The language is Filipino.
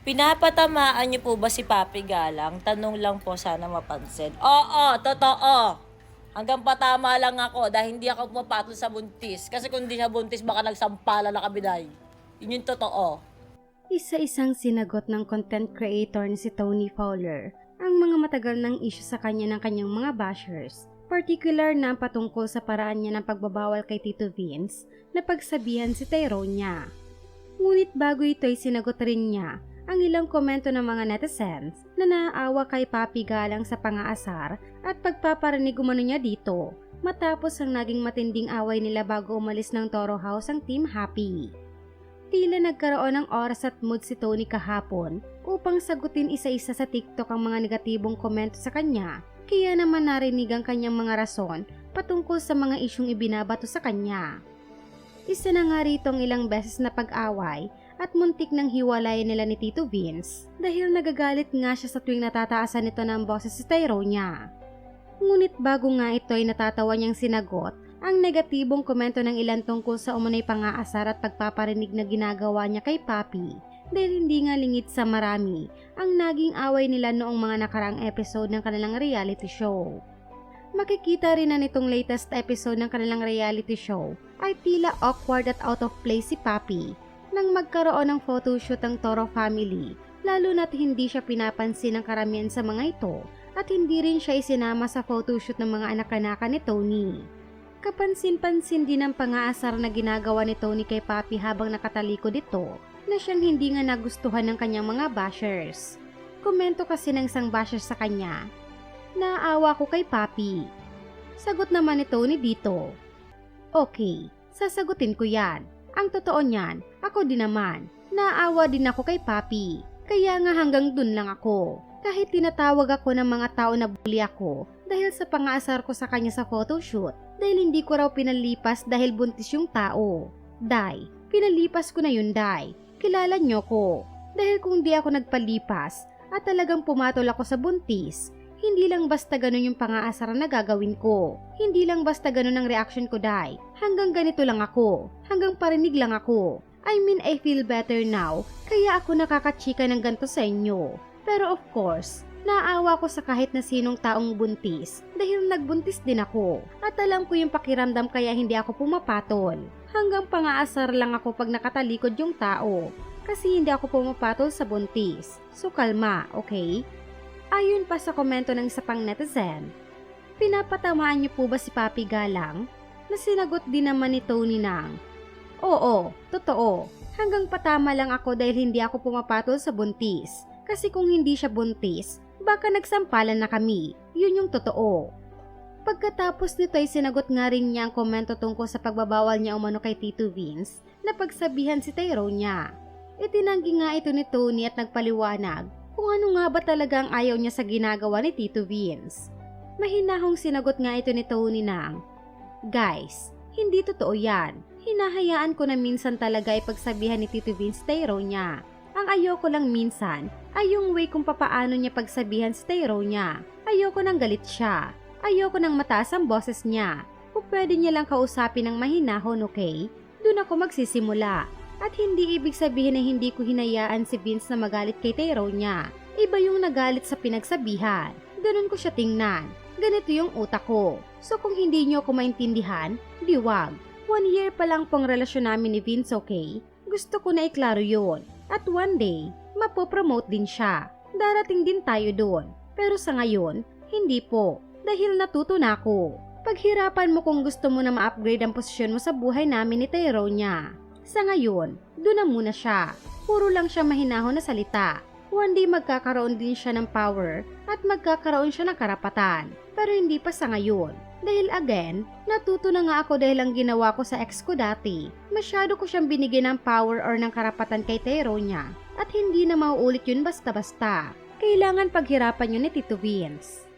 Pinapatamaan niyo po ba si Papi Galang? Tanong lang po sana mapansin. Oo, totoo. Hanggang patama lang ako dahil hindi ako pumapatol sa buntis. Kasi kung hindi siya buntis, baka nagsampala na kabiday. Yun yung totoo. Isa-isang sinagot ng content creator na si Tony Fowler ang mga matagal ng issue sa kanya ng kanyang mga bashers, particular na patungkol sa paraan niya ng pagbabawal kay Tito Vince na pagsabihan si Tyrone niya. Ngunit bago ito ay sinagot rin niya ang ilang komento ng mga netizens na naaawa kay Papi Galang sa pangaasar at pagpaparinig umano niya dito matapos ang naging matinding away nila bago umalis ng Toro House ang Team Happy. Tila nagkaroon ng oras at mood si Tony kahapon upang sagutin isa-isa sa TikTok ang mga negatibong komento sa kanya. Kaya naman narinig ang kanyang mga rason patungkol sa mga isyong ibinabato sa kanya. Isa na nga rito ang ilang beses na pag-away at muntik ng hiwalayan nila ni Tito Vince dahil nagagalit nga siya sa tuwing natataasan nito ng boses si Tyrone niya. Ngunit bago nga ito ay natatawa niyang sinagot ang negatibong komento ng ilan tungkol sa umunay pangaasar at pagpaparinig na ginagawa niya kay Papi dahil hindi nga lingid sa marami ang naging away nila noong mga nakaraang episode ng kanilang reality show. Makikita rin na nitong latest episode ng kanilang reality show ay tila awkward at out of place si Papi nang magkaroon ng photoshoot ang Toro family lalo na't hindi siya pinapansin ng karamihan sa mga ito at hindi rin siya isinama sa photoshoot ng mga anak-anaka ni Tony. Kapansin-pansin din ang pangaasar na ginagawa ni Tony kay Papi habang nakatalikod ito na siyang hindi nga nagustuhan ng kanyang mga bashers. Komento kasi ng isang basher sa kanya, Naawa ko kay Papi. Sagot naman ni Tony dito, Okay, sasagutin ko yan. Ang totoo niyan, ako din naman. Naawa din ako kay Papi. Kaya nga hanggang dun lang ako. Kahit tinatawag ako ng mga tao na bully ako dahil sa pangaasar ko sa kanya sa photoshoot dahil hindi ko raw pinalipas dahil buntis yung tao. Day, pinalipas ko na yun, Day. Kilala niyo ko. Dahil kung di ako nagpalipas at talagang pumatol ako sa buntis, hindi lang basta ganun yung pangaasar na gagawin ko. Hindi lang basta ganun ang reaction ko, Day. Hanggang ganito lang ako. Hanggang parinig lang ako. I mean, I feel better now, kaya ako nakakachika ng ganto sa inyo. Pero of course, naawa ko sa kahit na sinong taong buntis dahil nagbuntis din ako at alam ko yung pakiramdam kaya hindi ako pumapatol. Hanggang pangaasar lang ako pag nakatalikod yung tao kasi hindi ako pumapatol sa buntis. So kalma, okay? Ayon pa sa komento ng isa pang netizen, pinapatamaan niyo po ba si Papi Galang? Na sinagot din naman ni Tony ng, Oo, totoo. Hanggang patama lang ako dahil hindi ako pumapatol sa buntis. Kasi kung hindi siya buntis, baka nagsampalan na kami. Yun yung totoo. Pagkatapos nito ay sinagot nga rin niya ang komento tungkol sa pagbabawal niya umano kay Tito Vince na pagsabihan si Tyrone niya. Itinanggi nga ito ni Tony at nagpaliwanag kung ano nga ba talaga ang ayaw niya sa ginagawa ni Tito Vince. Mahinahong sinagot nga ito ni Tony ng, Guys, hindi totoo yan. Hinahayaan ko na minsan talaga ipagsabihan ni Tito Vince Tyrone niya. Ang ayoko lang minsan ay yung way kung papaano niya pagsabihan si Tyrone niya. Ayoko nang galit siya. Ayoko nang mataas ang boses niya. Kung pwede niya lang kausapin ng mahinahon, okay? Doon ako magsisimula. At hindi ibig sabihin na hindi ko hinayaan si Vince na magalit kay Tyrone niya. Iba yung nagalit sa pinagsabihan. Ganun ko siya tingnan. Ganito yung utak ko. So kung hindi niyo ako maintindihan, di wag. One year pa lang pong relasyon namin ni Vince, okay? Gusto ko na iklaro yun. At one day, mapopromote din siya. Darating din tayo doon. Pero sa ngayon, hindi po. Dahil natuto na ako. Paghirapan mo kung gusto mo na ma-upgrade ang posisyon mo sa buhay namin ni Tyrone niya. Sa ngayon, doon na muna siya. Puro lang siya mahinahon na salita. One day magkakaroon din siya ng power at magkakaroon siya ng karapatan. Pero hindi pa sa ngayon. Dahil again, natuto na nga ako dahil ang ginawa ko sa ex ko dati. Masyado ko siyang binigyan ng power or ng karapatan kay Tyrone niya. At hindi na mauulit yun basta-basta. Kailangan paghirapan yun ni Tito Vince.